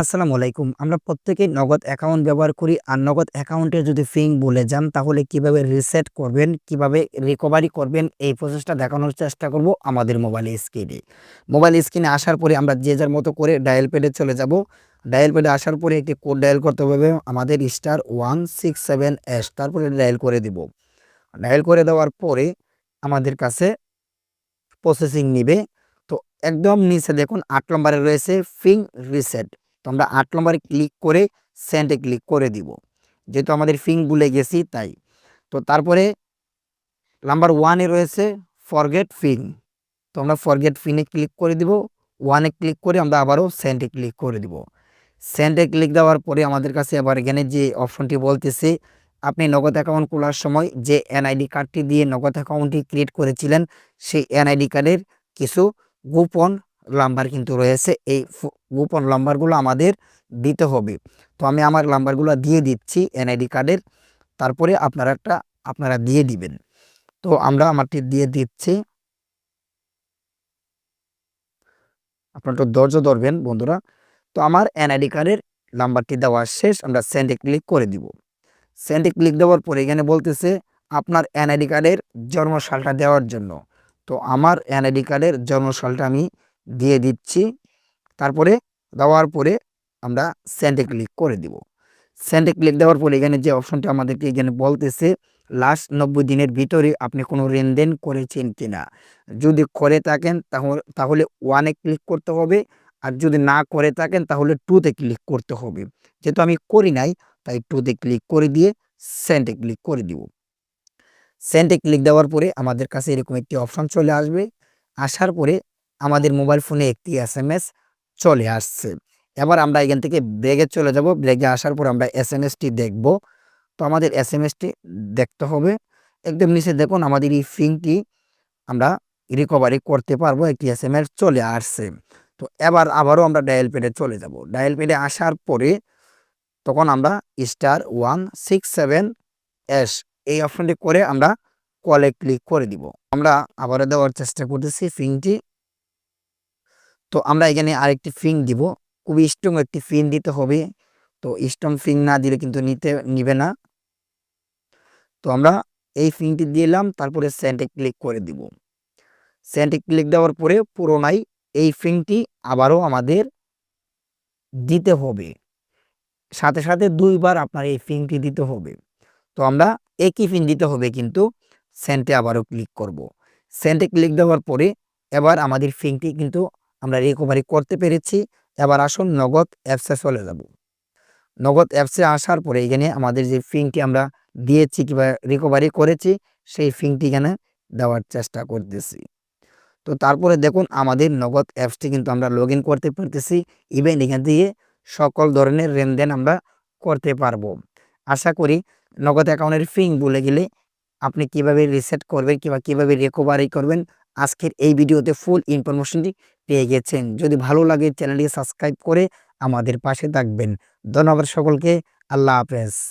আসসালামু আলাইকুম। আমরা প্রত্যেকেই নগদ অ্যাকাউন্ট ব্যবহার করি আর নগদ অ্যাকাউন্টে যদি ফিং বলে যান, তাহলে কীভাবে রিসেট করবেন, কীভাবে রিকভারি করবেন, এই প্রসেসটা দেখানোর চেষ্টা করব আমাদের মোবাইল স্ক্রিনে মোবাইল স্ক্রিনে আসার পরে আমরা যে যার মতো করে ডায়াল প্যাডে চলে যাব। ডায়াল প্যাডে আসার পরে একটি কোড ডায়াল করতে হবে, আমাদের star one six seven S তারপরে ডায়াল করে দিব। ডায়াল করে দেওয়ার পরে আমাদের কাছে প্রসেসিং নিবে। তো একদম নিচে দেখুন, আট নম্বরে রয়েছে ফিং রিসেট তো আমরা আট নম্বরে ক্লিক করে সেন্ডে ক্লিক করে দিব। যেহেতু আমাদের ফিং ভুলে গেছি, তাই। তো তারপরে নাম্বার ওয়ানে রয়েছে ফরগেট ফিং তো আমরা ফরগেট ফিনে ক্লিক করে দিব। ওয়ানে ক্লিক করে আমরা আবারও সেন্ডে ক্লিক করে দিব। সেন্ডে ক্লিক দেওয়ার পরে আমাদের কাছে আবার এখানে যে অপশনটি বলতেছে, আপনি নগদ অ্যাকাউন্ট খোলার সময় যে এনআইডি কার্ডটি দিয়ে নগদ অ্যাকাউন্টটি ক্রিয়েট করেছিলেন, সেই এনআইডি কার্ডের কিছু গোপন নাম্বার কিন্তু রয়েছে, এই গোপন নাম্বারগুলো আমাদের দিতে হবে। তো আমি আমার নাম্বারগুলো দিয়ে দিচ্ছি এনআইডি কার্ডের তারপরে আপনারা একটা, আপনারা দিয়ে দিবেন। তো আমরা আমারটি দিয়ে দিচ্ছি। আপনারা একটু ধৈর্য ধরবেন বন্ধুরা। তো আমার এনআইডি কার্ডের নাম্বারটি দেওয়া শেষ, আমরা সেন্ডে ক্লিক করে দিব। সেন্ডে ক্লিক দেওয়ার পরে এখানে বলতেছে আপনার এনআইডি কার্ডের জন্মসালটা দেওয়ার জন্য। তো আমার এনআইডি কার্ডের জন্মসালটা আমি দিয়ে দিচ্ছি। তারপরে দেওয়ার পরে আমরা সেন্ডে ক্লিক করে দিব। সেন্ডে ক্লিক দেওয়ার পরে এখানে যে অপশনটা আমাদেরকে এখানে বলতেছে লাস্ট নব্বই দিনের ভিতরে আপনি কোনো লেনদেন করেছেন কিনা? যদি করে থাকেন তাহলে ওয়ানে ক্লিক করতে হবে। আর যদি না করে থাকেন তাহলে টুতে ক্লিক করতে হবে। যেহেতু আমি করি নাই, তাই টুতে ক্লিক করে দিয়ে সেন্ডে ক্লিক করে দিব। সেন্ডে ক্লিক দেওয়ার পরে আমাদের কাছে এরকম একটি অপশন চলে আসবে। আসার পরে আমাদের মোবাইল ফোনে একটি এস এম এস চলে আসছে। এবার আমরা এখান থেকে ব্রেগে চলে যাব। ব্রেগে আসার পর আমরা এস এম এসটি দেখব। তো আমাদের এস এম এসটি দেখতে হবে। একদম নিচে দেখুন, আমাদের এই ফিংটি আমরা রিকভারি করতে পারব। একটি এস এম এস চলে আসছে। তো এবার আবারও আমরা ডায়াল প্যাডে চলে যাব। ডায়াল প্যাডে আসার পরে তখন আমরা star one six seven S এই অপশনটি করে আমরা কলে ক্লিক করে দিব। আমরা আবারও দেওয়ার চেষ্টা করতেছি ফিংটি তো আমরা এখানে আরেকটি ফিং দিব। খুবই স্ট্রং একটি ফিং দিতে হবে। তো স্ট্রং ফিং না দিলে কিন্তু নিতে, নিবে না। তো আমরা এই ফিংটি দিলাম তারপরে সেন্টে ক্লিক করে দিব। সেন্টে ক্লিক দেওয়ার পরে পুরোনাই এই ফিংটি আবারও আমাদের দিতে হবে। সাথে সাথে দুইবার আপনার এই ফিংটি দিতে হবে। তো আমরা একই ফিন দিতে হবে কিন্তু সেন্টে আবারও ক্লিক করব। সেন্টে ক্লিক দেওয়ার পরে এবার আমাদের ফিংটি কিন্তু আমরা রিকভারি করতে পেরেছি, এবার আসুন নগদ অ্যাপসে চলে যাব। নগদ অ্যাপসে আসার পরে এখানে আমাদের যে ফিংটি আমরা দিয়েছি কিংবা রিকভারি করেছি, সেই ফিংটি এখানে দেওয়ার চেষ্টা করতেছি। তো তারপরে দেখুন আমাদের নগদ অ্যাপসটি কিন্তু আমরা লগ করতে পারতেছি ইভেন এখান থেকে সকল ধরনের লেনদেন আমরা করতে পারব। আশা করি নগদ অ্যাকাউন্টের ফিং বলে গেলে আপনি কীভাবে রিসেট করবেন কিংবা কীভাবে রিকভারি করবেন, আজকের এই ভিডিওতে ফুল ইনফরমেশনটি পেয়ে গেছেন। যদি ভালো লাগে চ্যানেলটি সাবস্ক্রাইব করে আমাদের পাশে থাকবেন। ধন্যবাদ সকলকে। আল্লাহ হাফেজ।